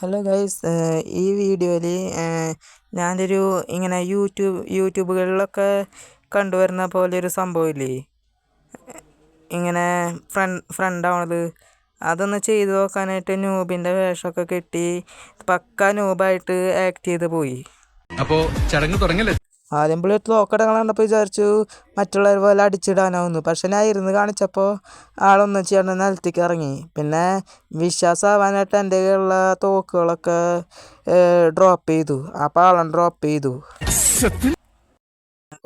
Hello guys ഈ വീഡിയോയിൽ ഞാനൊരു ഇങ്ങനെ യൂട്യൂബ് യൂട്യൂബുകളിലൊക്കെ കണ്ടുവരുന്ന പോലെ ഒരു സംഭവമില്ലേ? ഇങ്ങനെ ഫ്രണ്ട് ഫ്രണ്ടാവണത്. അതൊന്ന് ചെയ്തു നോക്കാനായിട്ട് നൂബിന്റെ വേഷമൊക്കെ കെട്ടി പക്ക നൂബായിട്ട് ആക്ട് ചെയ്ത് പോയി. അപ്പോൾ ചടങ്ങ് തുടങ്ങല്ലേ? ആദ്യം പുള്ളി തോക്കടങ്ങൾ കണ്ടപ്പോൾ വിചാരിച്ചു മറ്റുള്ളവർ പോലെ അടിച്ചിടാനാവുന്നു. പക്ഷെ ഞാൻ ഇരുന്ന് കാണിച്ചപ്പോൾ ആളൊന്നും ചെയ്യാണ്ട് നിലത്തേക്ക് ഇറങ്ങി. പിന്നെ വിശ്വാസമാവാനായിട്ട് എന്റെ കയ്യിലുള്ള തോക്കുകളൊക്കെ ഡ്രോപ്പ് ചെയ്തു. അപ്പോൾ ആളും ഡ്രോപ്പ് ചെയ്തു.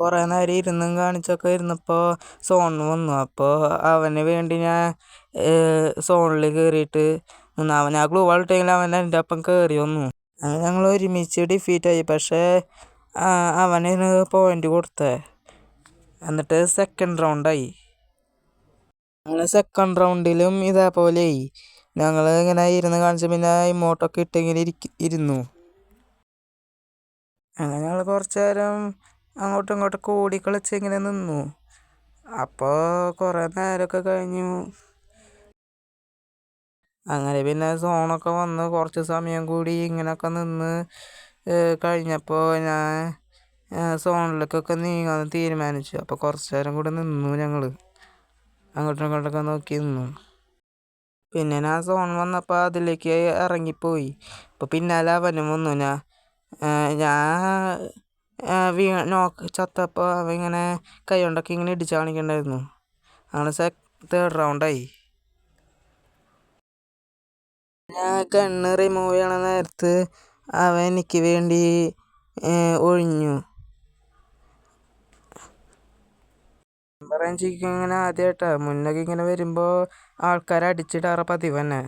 കുറേ നേരം ഇരുന്നും കാണിച്ചൊക്കെ ഇരുന്നപ്പോൾ സോൺ വന്നു. അപ്പോൾ അവന് വേണ്ടി ഞാൻ സോണിൽ കയറിയിട്ട് നിന്ന്. അവൻ ആ ഗ്ലൂ വാളിട്ടെങ്കിൽ അവൻ എന്റെ ഒപ്പം കയറി വന്നു. ഞങ്ങൾ ഒരുമിച്ച് ഡിഫീറ്റായി പക്ഷേ അവനാണ് പോയിന്റ് കൊടുത്തത് എന്നിട്ട് സെക്കൻഡ് റൗണ്ടായി അങ്ങനെ സെക്കൻഡ് റൗണ്ടിലും ഇതേപോലെയായി. ഞങ്ങൾ ഇങ്ങനെ ഇരുന്ന് കാണിച്ച പിന്നെ ഇമോട്ടൊക്കെ ഇട്ടിങ്ങനെ ഇരുന്നു. അങ്ങനെ ഞങ്ങൾ കുറച്ച് നേരം അങ്ങോട്ടും ഇങ്ങോട്ടും കൂടി കളിച്ച് ഇങ്ങനെ നിന്നു. അപ്പോൾ കുറേ നേരമൊക്കെ കഴിഞ്ഞു. അങ്ങനെ പിന്നെ സോണൊക്കെ വന്ന് കുറച്ച് സമയം കൂടി ഇങ്ങനെയൊക്കെ നിന്ന് കഴിഞ്ഞപ്പോൾ ഞാൻ സോണിലേക്കൊക്കെ നീങ്ങാൻ തീരുമാനിച്ചു. അപ്പോൾ കുറച്ച് നേരം കൂടെ നിന്നു ഞങ്ങൾ അങ്ങോട്ടും ഇങ്ങോട്ടൊക്കെ നോക്കി നിന്നു. പിന്നെ ഞാൻ സോൺ വന്നപ്പോൾ അതിലേക്ക് ഇറങ്ങിപ്പോയി അപ്പോൾ പിന്നാലെ അവനും വന്നു. ഞാൻ ഞാൻ വീ നോക്ക് ചത്തപ്പോൾ അവൻ ഇങ്ങനെ കൈ കൊണ്ടൊക്കെ ഇങ്ങനെ ഇടിച്ച് കാണിക്കണ്ടായിരുന്നു. അങ്ങനെ സെ തേർഡ് റൗണ്ടായി ഞാൻ കണ്ണ് റിമൂവ് ചെയ്യണ നേരത്ത് അവൻ എനിക്ക് വേണ്ടി ഒഴിഞ്ഞു. പറയാൻ ചിരിക്കും ഇങ്ങനെ ആദ്യമായിട്ടാണ് മുന്നൊക്കെ ഇങ്ങനെ വരുമ്പോൾ ആൾക്കാരെ അടിച്ചിടാറ് പതിവ് തന്നെ.